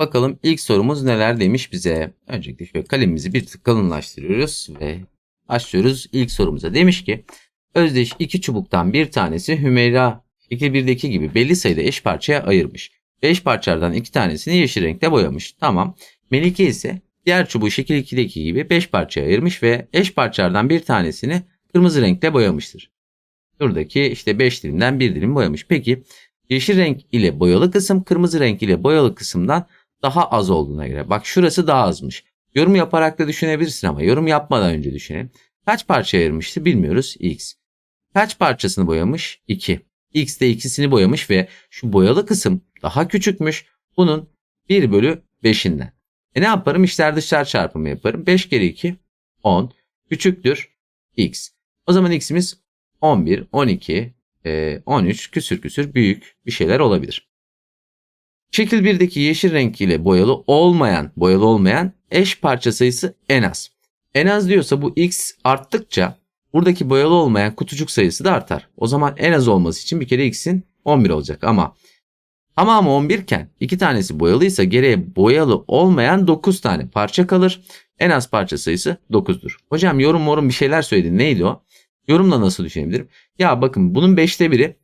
Bakalım ilk sorumuz neler demiş bize. Öncelikle şöyle kalemimizi bir tık kalınlaştırıyoruz ve başlıyoruz ilk sorumuza. Demiş ki Özdeş iki çubuktan bir tanesi Hümeyra 2-1'deki gibi belli sayıda eş parçaya ayırmış. Beş parçalardan iki tanesini yeşil renkte boyamış. Tamam. Melike ise diğer çubuğu şekil 2'deki gibi 5 parçaya ayırmış ve eş parçalardan bir tanesini kırmızı renkle boyamıştır. Buradaki işte 5 dilimden bir dilim boyamış. Peki yeşil renk ile boyalı kısım kırmızı renk ile boyalı kısımdan daha az olduğuna göre. Bak şurası daha azmış. Yorum yaparak da düşünebilirsin ama yorum yapmadan önce düşünelim. Kaç parça ayırmıştı bilmiyoruz x. Kaç parçasını boyamış? 2. X de ikisini boyamış ve şu boyalı kısım daha küçükmüş. Bunun 1 bölü 5'inden. E ne yaparım? İçler dışlar çarpımı yaparım. 5 kere 2 10 küçüktür x. O zaman x'imiz 11, 12, 13 küsür küsür büyük bir şeyler olabilir. Şekil 1'deki yeşil renk ile boyalı olmayan, boyalı olmayan eş parça sayısı en az. En az diyorsa bu x arttıkça buradaki boyalı olmayan kutucuk sayısı da artar. O zaman en az olması için bir kere x'in 11 olacak ama tamamı 11 iken iki tanesi boyalıysa geriye boyalı olmayan 9 tane parça kalır. En az parça sayısı 9'dur. Hocam yorum morum bir şeyler söyledin. Neydi o? Yorumla nasıl düşünebilirim? Ya bakın bunun 5'te 1'i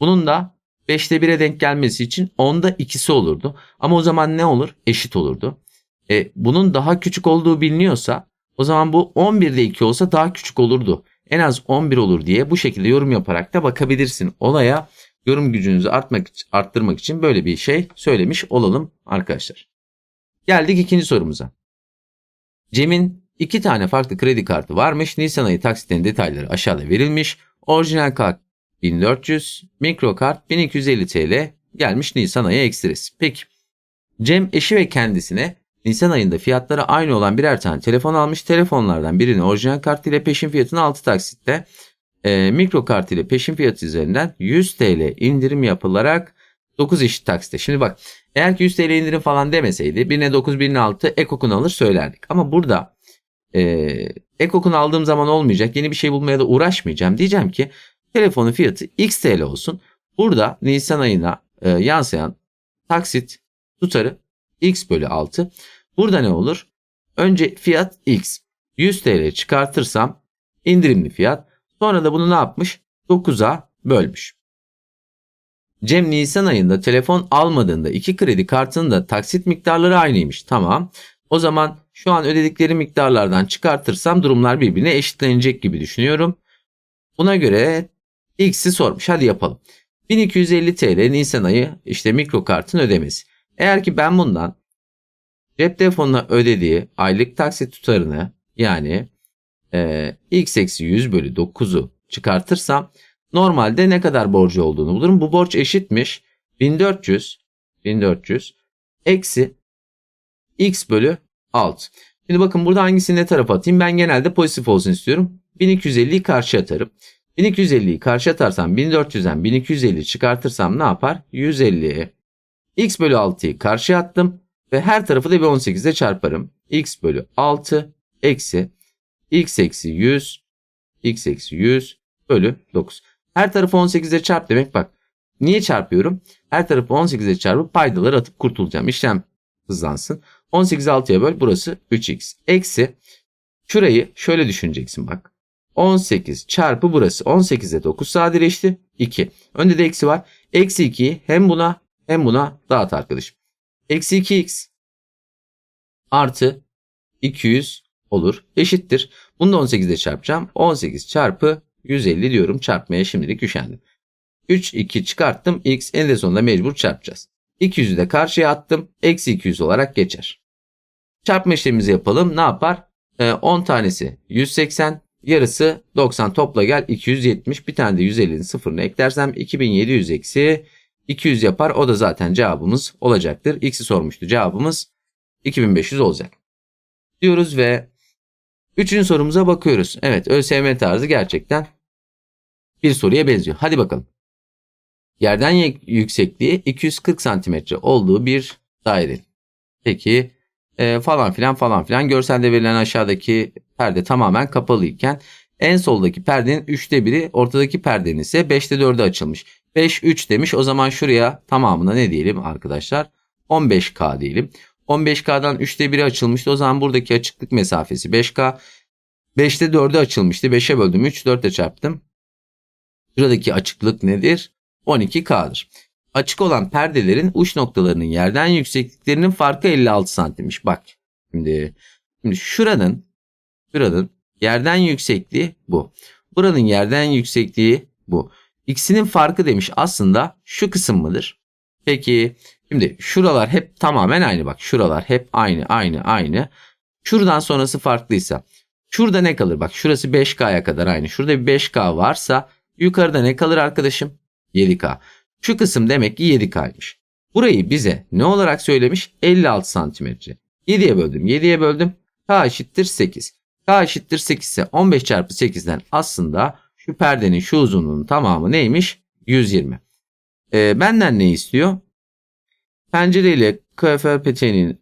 bunun da 5'te 1'e denk gelmesi için 10'da 2'si olurdu. Ama o zaman ne olur? Eşit olurdu. E, bunun daha küçük olduğu biliniyorsa o zaman bu 11'de 2 olsa daha küçük olurdu. En az 11 olur diye bu şekilde yorum yaparak da bakabilirsin olaya. Yorum gücünüzü artmak, arttırmak için böyle bir şey söylemiş olalım arkadaşlar. Geldik ikinci sorumuza. Cem'in iki tane farklı kredi kartı varmış. Nisan ayı taksitlerin detayları aşağıda verilmiş. Orijinal 1400, mikro kart 1250 TL gelmiş Nisan ayı ekstresi. Peki Cem eşi ve kendisine Nisan ayında fiyatları aynı olan birer tane telefon almış. Telefonlardan birini orijinal kart ile peşin fiyatını 6 taksitte, e, mikro kart ile peşin fiyatı üzerinden 100 TL indirim yapılarak 9 eşit taksitte. Şimdi bak eğer ki 100 TL indirim falan demeseydi birine 9 birine 6 ekokun alır söylerdik. Ama burada e, ekokun aldığım zaman olmayacak yeni bir şey bulmaya da uğraşmayacağım. Diyeceğim ki telefonun fiyatı x TL olsun. Burada Nisan ayına e, yansıyan taksit tutarı x bölü 6. Burada ne olur? Önce fiyat x. 100 TL çıkartırsam indirimli fiyat. Sonra da bunu ne yapmış? 9'a bölmüş. Cem Nisan ayında telefon almadığında iki kredi kartının da taksit miktarları aynıymış. Tamam. O zaman şu an ödedikleri miktarlardan çıkartırsam durumlar birbirine eşitlenecek gibi düşünüyorum. Buna göre X'i sormuş. Hadi yapalım. 1250 TL Nisan ayı işte mikro kartın ödemesi. Eğer ki ben bundan cep telefonuna ödediği aylık taksit tutarını yani e, x eksi 100 bölü 9'u çıkartırsam normalde ne kadar borcu olduğunu bulurum. Bu borç eşitmiş 1400 1400 eksi x bölü 6. Şimdi bakın burada hangisini ne tarafa atayım? Ben genelde pozitif olsun istiyorum. 1250'yi karşı atarım. 1250'yi karşı atarsam 1400'den 1250 çıkartırsam ne yapar? 150'ye. x bölü 6'yı karşı attım ve her tarafı da bir 18 ile çarparım. x bölü 6 eksi x eksi 100 x eksi 100 bölü 9. Her tarafı 18 ile çarp demek bak. Niye çarpıyorum? Her tarafı 18 ile çarpıp paydaları atıp kurtulacağım. İşlem hızlansın. 18 6'ya böl burası 3x. Eksi şurayı şöyle düşüneceksin bak. 18 çarpı burası. 18'e 9 sadeleşti. 2. Önde de eksi var. Eksi 2'yi hem buna hem buna dağıt arkadaşım. Eksi 2x artı 200 olur. Eşittir. Bunu da 18 ile çarpacağım. 18 çarpı 150 diyorum. Çarpmaya şimdilik üşendim. 3, 2 çıkarttım. X en sonunda mecbur çarpacağız. 200'ü de karşıya attım. Eksi 200 olarak geçer. Çarpma işlemimizi yapalım. Ne yapar? Ee, 10 tanesi 180. Yarısı 90 topla gel 270. Bir tane de 150'nin sıfırını eklersem 2700 eksi 200 yapar. O da zaten cevabımız olacaktır. X'i sormuştu. Cevabımız 2500 olacak. Diyoruz ve üçüncü sorumuza bakıyoruz. Evet ÖSYM tarzı gerçekten bir soruya benziyor. Hadi bakalım. Yerden yüksekliği 240 santimetre olduğu bir daire. Peki e, falan filan falan filan görselde verilen aşağıdaki perde tamamen kapalı iken en soldaki perdenin 3'te biri ortadaki perdenin ise 5'te 4'e açılmış. 5 3 demiş o zaman şuraya tamamına ne diyelim arkadaşlar 15K diyelim. 15K'dan 3'te 1'i açılmıştı. O zaman buradaki açıklık mesafesi 5K. 5'te 4'e açılmıştı. 5'e böldüm 3, 4'e çarptım. Buradaki açıklık nedir? 12K'dır. Açık olan perdelerin uç noktalarının yerden yüksekliklerinin farkı 56 santimmiş. Bak şimdi, şimdi şuranın, şuranın yerden yüksekliği bu. Buranın yerden yüksekliği bu. İkisinin farkı demiş aslında şu kısım mıdır? Peki şimdi şuralar hep tamamen aynı bak. Şuralar hep aynı aynı aynı. Şuradan sonrası farklıysa. Şurada ne kalır? Bak şurası 5K'ya kadar aynı. Şurada bir 5K varsa yukarıda ne kalır arkadaşım? 7K. Şu kısım demek ki 7K'ymış. Burayı bize ne olarak söylemiş? 56 santimetre. 7'ye böldüm. 7'ye böldüm. K eşittir 8. K eşittir 8 ise 15 çarpı 8'den aslında şu perdenin şu uzunluğunun tamamı neymiş? 120. Ee, benden ne istiyor? Pencere ile kalorifer peteğinin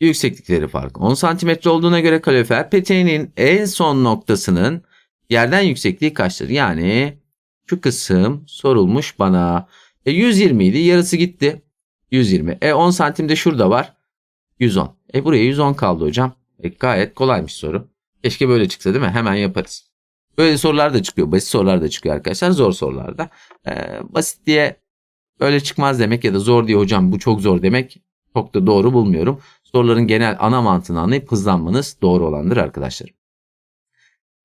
yükseklikleri farkı 10 santimetre olduğuna göre kalorifer peteğinin en son noktasının yerden yüksekliği kaçtır? Yani şu kısım sorulmuş bana. E 120 idi yarısı gitti. 120. E 10 santim de şurada var. 110. E buraya 110 kaldı hocam. E gayet kolaymış soru. Keşke böyle çıksa değil mi? Hemen yaparız. Böyle sorular da çıkıyor. Basit sorular da çıkıyor arkadaşlar. Zor sorular da. Ee, basit diye öyle çıkmaz demek ya da zor diye hocam bu çok zor demek çok da doğru bulmuyorum. Soruların genel ana mantığını anlayıp hızlanmanız doğru olandır arkadaşlar.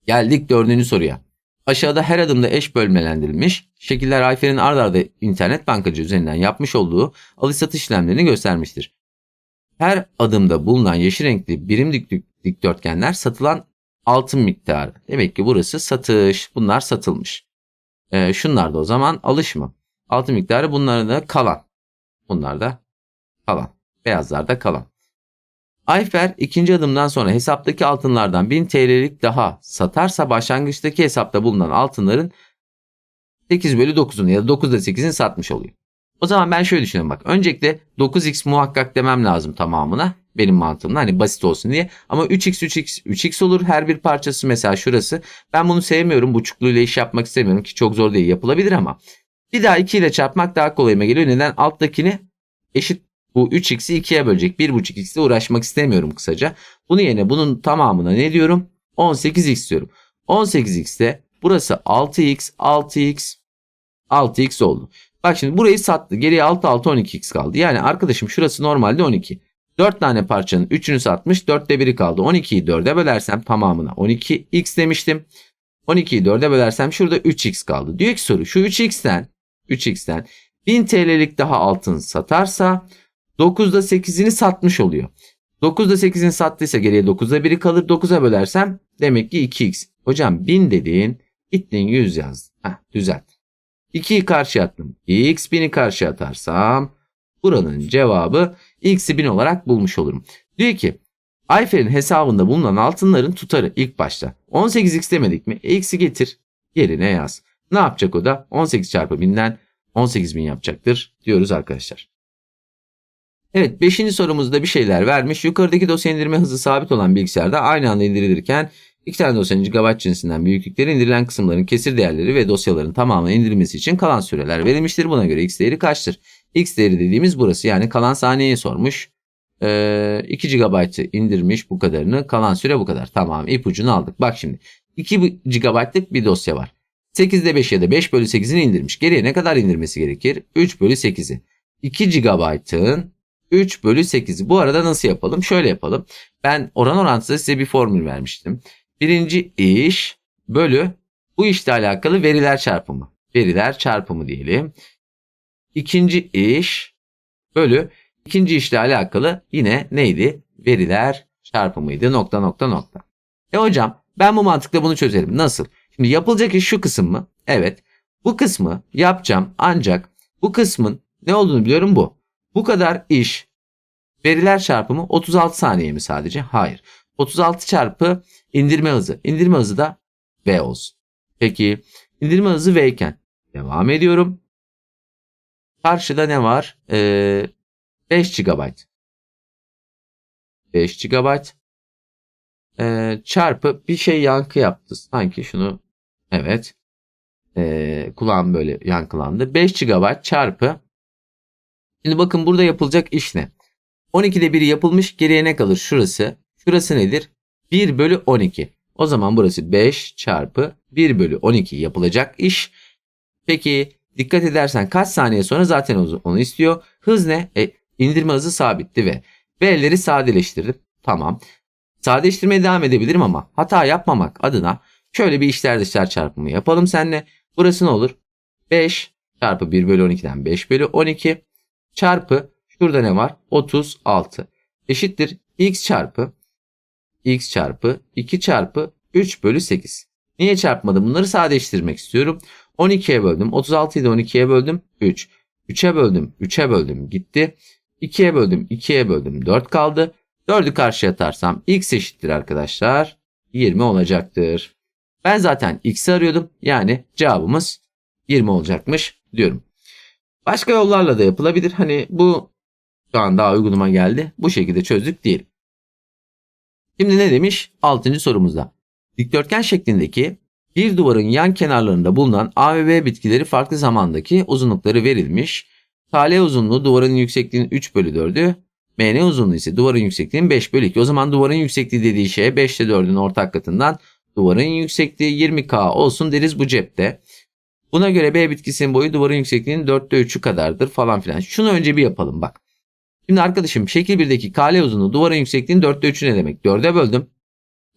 Geldik dördüncü soruya. Aşağıda her adımda eş bölmelendirilmiş şekiller Ayfer'in ard arda internet bankacı üzerinden yapmış olduğu alış satış işlemlerini göstermiştir. Her adımda bulunan yeşil renkli birim dik- dikdörtgenler satılan altın miktarı. Demek ki burası satış. Bunlar satılmış. Ee, şunlar da o zaman alış mı? Altın miktarı bunların da kalan. Bunlar da kalan. Beyazlar da kalan. Ayfer ikinci adımdan sonra hesaptaki altınlardan 1000 TL'lik daha satarsa başlangıçtaki hesapta bulunan altınların 8 bölü 9'unu ya da 9'da 8'ini satmış oluyor. O zaman ben şöyle düşünüyorum bak. Öncelikle 9x muhakkak demem lazım tamamına. Benim mantığımda hani basit olsun diye. Ama 3x 3x 3x olur her bir parçası mesela şurası. Ben bunu sevmiyorum. Buçukluyla iş yapmak istemiyorum ki çok zor değil yapılabilir ama. Bir daha 2 ile çarpmak daha kolayıma geliyor. Neden? Alttakini eşit bu 3x'i 2'ye bölecek. 1.5x ile uğraşmak istemiyorum kısaca. Bunun yerine bunun tamamına ne diyorum? 18x diyorum. 18x'te burası 6x 6x 6x oldu. Bak şimdi burayı sattı. Geriye 6 6 12x kaldı. Yani arkadaşım şurası normalde 12. 4 tane parçanın 3'ünü satmış. 4'te 1'i kaldı. 12'yi 4'e bölersem tamamına 12x demiştim. 12'yi 4'e bölersem şurada 3x kaldı. Diyor ki soru şu 3x'ten 3x'ten 1000 TL'lik daha altın satarsa 9'da 8'ini satmış oluyor. 9'da 8'ini sattıysa geriye 9'da 1'i kalır. 9'a bölersem demek ki 2x. Hocam 1000 dediğin gittin 100 yazdın. Heh, düzelt. 2'yi karşıya attım. X 1000'i karşıya atarsam buranın cevabı x'i 1000 olarak bulmuş olurum. Diyor ki Ayfer'in hesabında bulunan altınların tutarı ilk başta. 18x demedik mi? X'i getir. Yerine yaz. Ne yapacak o da? 18 çarpı 1000'den 18.000 yapacaktır diyoruz arkadaşlar. Evet 5. sorumuzda bir şeyler vermiş. Yukarıdaki dosya indirme hızı sabit olan bilgisayarda aynı anda indirilirken iki tane dosyanın GB cinsinden büyüklükleri indirilen kısımların kesir değerleri ve dosyaların tamamının indirilmesi için kalan süreler verilmiştir. Buna göre x değeri kaçtır? X değeri dediğimiz burası yani kalan saniyeyi sormuş. Ee, 2 GB'ı indirmiş bu kadarını kalan süre bu kadar. Tamam ipucunu aldık. Bak şimdi 2 GB'lık bir dosya var. 8'de 5 ya da 5 bölü 8'ini indirmiş. Geriye ne kadar indirmesi gerekir? 3 bölü 8'i. 2 GB'ın 3 bölü 8'i. Bu arada nasıl yapalım? Şöyle yapalım. Ben oran orantısı size bir formül vermiştim. Birinci iş bölü bu işle alakalı veriler çarpımı. Veriler çarpımı diyelim. İkinci iş bölü ikinci işle alakalı yine neydi? Veriler çarpımıydı. Nokta nokta nokta. E hocam ben bu mantıkla bunu çözerim. Nasıl? Şimdi yapılacak iş şu kısım mı? Evet. Bu kısmı yapacağım ancak bu kısmın ne olduğunu biliyorum bu. Bu kadar iş veriler çarpımı 36 saniye mi sadece? Hayır. 36 çarpı indirme hızı. İndirme hızı da V olsun. Peki indirme hızı V iken devam ediyorum. Karşıda ne var? Ee, 5 GB. 5 GB ee, çarpı bir şey yankı yaptı. Sanki şunu evet ee, kulağım böyle yankılandı. 5 GB çarpı Şimdi bakın burada yapılacak iş ne? 12'de 1 yapılmış geriye ne kalır? Şurası. Şurası nedir? 1 bölü 12. O zaman burası 5 çarpı 1 bölü 12 yapılacak iş. Peki dikkat edersen kaç saniye sonra zaten onu istiyor. Hız ne? E, indirme hızı sabitti ve V'leri sadeleştirdim. Tamam. Sadeleştirmeye devam edebilirim ama hata yapmamak adına şöyle bir içler dışlar çarpımı yapalım seninle. Burası ne olur? 5 çarpı 1 bölü 12'den 5 bölü 12 çarpı şurada ne var? 36 eşittir x çarpı x çarpı 2 çarpı 3 bölü 8. Niye çarpmadım? Bunları sadeleştirmek istiyorum. 12'ye böldüm. 36'yı da 12'ye böldüm. 3. 3'e böldüm. 3'e böldüm. Gitti. 2'ye böldüm. 2'ye böldüm. 4 kaldı. 4'ü karşıya atarsam x eşittir arkadaşlar. 20 olacaktır. Ben zaten x'i arıyordum. Yani cevabımız 20 olacakmış diyorum. Başka yollarla da yapılabilir. Hani bu şu an daha uygunuma geldi. Bu şekilde çözdük diyelim. Şimdi ne demiş? 6. sorumuzda. Dikdörtgen şeklindeki bir duvarın yan kenarlarında bulunan A ve B bitkileri farklı zamandaki uzunlukları verilmiş. KL uzunluğu duvarın yüksekliğinin 3 bölü 4'ü. MN uzunluğu ise duvarın yüksekliğinin 5 bölü 2. O zaman duvarın yüksekliği dediği şey 5 ile 4'ün ortak katından duvarın yüksekliği 20K olsun deriz bu cepte. Buna göre B bitkisinin boyu duvarın yüksekliğinin 4'te 3'ü kadardır falan filan. Şunu önce bir yapalım bak. Şimdi arkadaşım şekil 1'deki KL uzunluğu duvarın yüksekliğinin 4'te 3'ü ne demek? 4'e böldüm.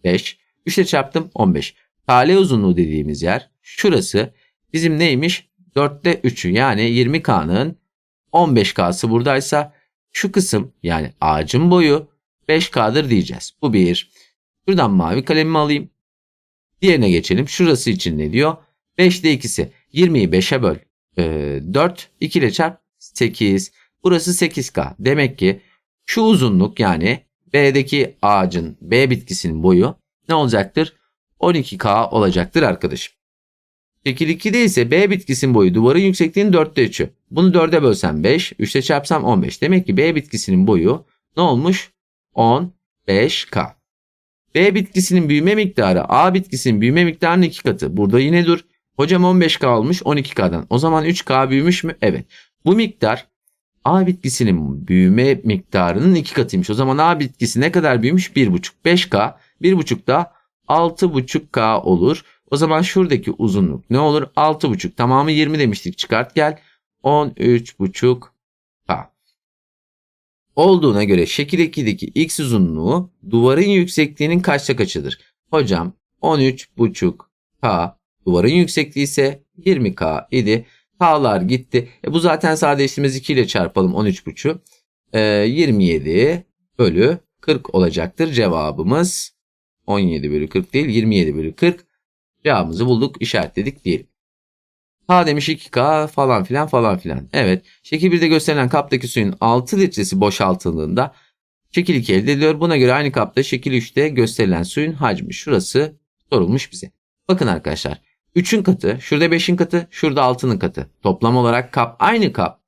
5. 3 ile çarptım 15. KL uzunluğu dediğimiz yer şurası bizim neymiş? 4'te 3'ü yani 20K'nın 15K'sı buradaysa şu kısım yani ağacın boyu 5K'dır diyeceğiz. Bu bir. Şuradan mavi kalemimi alayım. Diğerine geçelim. Şurası için ne diyor? 5'te 2'si 20'yi 5'e böl. Ee, 4 2 ile çarp 8. Burası 8K. Demek ki şu uzunluk yani B'deki ağacın B bitkisinin boyu ne olacaktır? 12K olacaktır arkadaşım. Şekil 2'de ise B bitkisinin boyu duvarın yüksekliğinin 4'te 3'ü. Bunu 4'e bölsem 5, 3'te çarpsam 15. Demek ki B bitkisinin boyu ne olmuş? 15K. B bitkisinin büyüme miktarı A bitkisinin büyüme miktarının 2 katı. Burada yine dur. Hocam 15K olmuş 12K'dan. O zaman 3K büyümüş mü? Evet. Bu miktar A bitkisinin büyüme miktarının 2 katıymış. O zaman A bitkisi ne kadar büyümüş? 1,5. 5K. 1,5 da 6,5K olur. O zaman şuradaki uzunluk ne olur? 6,5. Tamamı 20 demiştik. Çıkart gel. 13,5K. Olduğuna göre şekil 2'deki x uzunluğu duvarın yüksekliğinin kaçta kaçıdır? Hocam 13,5K duvarın yüksekliği ise 20K idi. K'lar gitti. E bu zaten sadeleştirmemiz 2 ile çarpalım 13,5. E, 27 bölü 40 olacaktır cevabımız. 17 bölü 40 değil 27 bölü 40. Cevabımızı bulduk işaretledik diyelim. K demiş 2K falan filan falan filan. Evet şekil 1'de gösterilen kaptaki suyun 6 litresi boşaltıldığında şekil 2 elde ediliyor. Buna göre aynı kapta şekil 3'te gösterilen suyun hacmi şurası sorulmuş bize. Bakın arkadaşlar 3'ün katı şurada 5'in katı şurada 6'nın katı. Toplam olarak kap aynı kap.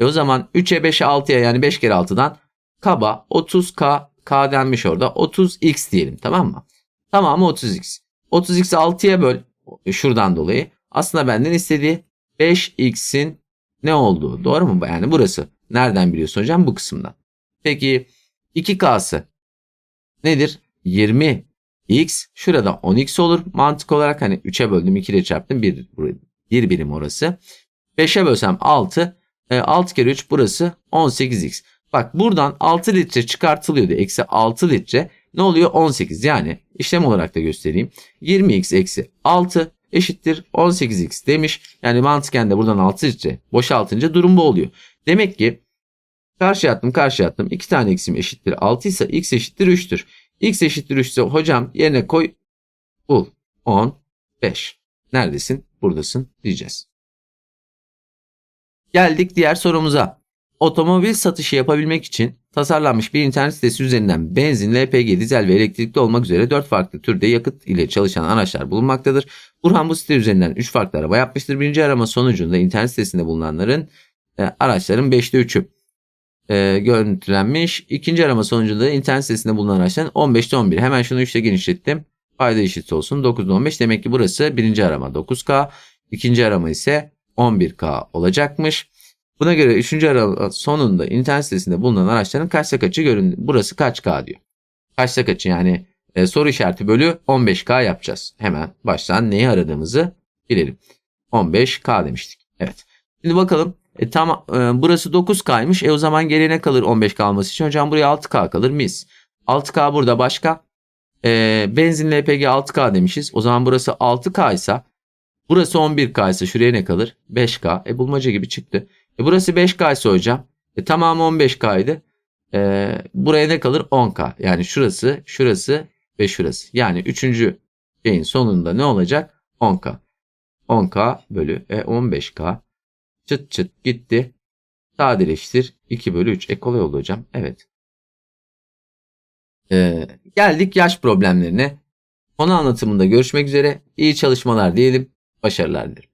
E o zaman 3'e 5'e 6'ya yani 5 kere 6'dan kaba 30K K denmiş orada 30X diyelim tamam mı? Tamamı 30X. 30x'i 6'ya böl şuradan dolayı. Aslında benden istediği 5x'in ne olduğu. Doğru mu? Yani burası. Nereden biliyorsun hocam? Bu kısımdan. Peki 2k'sı nedir? 20x. Şurada 10x olur. Mantık olarak hani 3'e böldüm 2 ile çarptım. 1, 1 birim orası. 5'e bölsem 6. 6 kere 3 burası 18x. Bak buradan 6 litre çıkartılıyordu. Eksi 6 litre ne oluyor? 18 yani işlem olarak da göstereyim. 20x eksi 6 eşittir 18x demiş. Yani mantıken de buradan 6 litre boşaltınca durum bu oluyor. Demek ki karşı attım karşı attım. 2 tane x'im eşittir 6 ise x eşittir 3'tür. x eşittir 3 ise hocam yerine koy bul. 10 5. Neredesin? Buradasın diyeceğiz. Geldik diğer sorumuza. Otomobil satışı yapabilmek için tasarlanmış bir internet sitesi üzerinden benzin, LPG, dizel ve elektrikli olmak üzere 4 farklı türde yakıt ile çalışan araçlar bulunmaktadır. Burhan bu site üzerinden 3 farklı araba yapmıştır. Birinci arama sonucunda internet sitesinde bulunanların e, araçların 5'te 3'ü e, görüntülenmiş. İkinci arama sonucunda internet sitesinde bulunan araçların 15'te 11. Hemen şunu 3'te genişlettim. Payda eşit olsun 9'da 15. Demek ki burası birinci arama 9K. ikinci arama ise 11K olacakmış. Buna göre 3. aralığın sonunda internet sitesinde bulunan araçların kaçta kaçı göründü? Burası kaç K diyor. Kaçta kaçı yani e, soru işareti bölü 15K yapacağız. Hemen baştan neyi aradığımızı bilelim. 15K demiştik. Evet. Şimdi bakalım. E, tamam e, burası 9K'ymış. E o zaman geriye ne kalır 15 kalması için? Hocam buraya 6K kalır mis. 6K burada başka. E, benzinli LPG 6K demişiz. O zaman burası 6K ise burası 11K ise şuraya ne kalır? 5K. E bulmaca gibi çıktı. E burası 5K ise hocam. E tamamı 15K'ydı. E, buraya ne kalır? 10K. Yani şurası, şurası ve şurası. Yani üçüncü şeyin sonunda ne olacak? 10K. 10K bölü e, 15K. Çıt çıt gitti. Sadeleştir. 2 bölü 3. E kolay oldu hocam. Evet. Ee, geldik yaş problemlerine. Konu anlatımında görüşmek üzere. İyi çalışmalar diyelim. Başarılar dilerim.